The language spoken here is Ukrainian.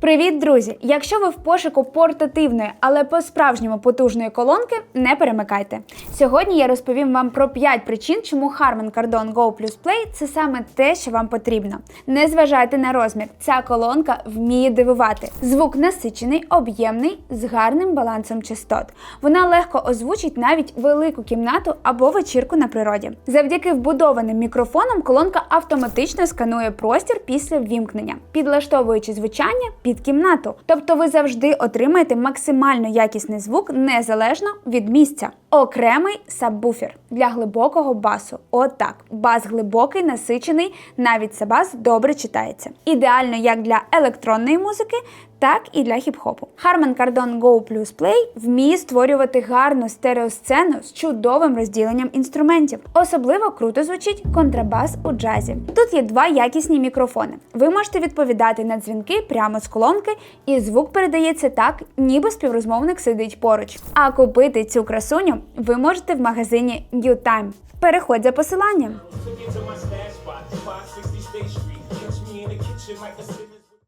Привіт, друзі! Якщо ви в пошуку портативної, але по-справжньому потужної колонки, не перемикайте. Сьогодні я розповім вам про 5 причин, чому Harman Kardon Go Plus Play це саме те, що вам потрібно. Не зважайте на розмір, ця колонка вміє дивувати. Звук насичений, об'ємний, з гарним балансом частот. Вона легко озвучить навіть велику кімнату або вечірку на природі. Завдяки вбудованим мікрофонам колонка автоматично сканує простір після ввімкнення, підлаштовуючи звучання кімнату. Тобто ви завжди отримаєте максимально якісний звук незалежно від місця. Окремий сабвуфер для глибокого басу. Отак. Бас глибокий, насичений, навіть сабас добре читається. Ідеально як для електронної музики, так і для хіп-хопу. Harman Kardon Go Plus Play вміє створювати гарну стереосцену з чудовим розділенням інструментів. Особливо круто звучить контрабас у джазі. Тут є два якісні мікрофони. Ви можете відповідати на дзвінки прямо з колонки, і звук передається так, ніби співрозмовник сидить поруч. А купити цю красуню ви можете в магазині New Time. Переходь за посиланням.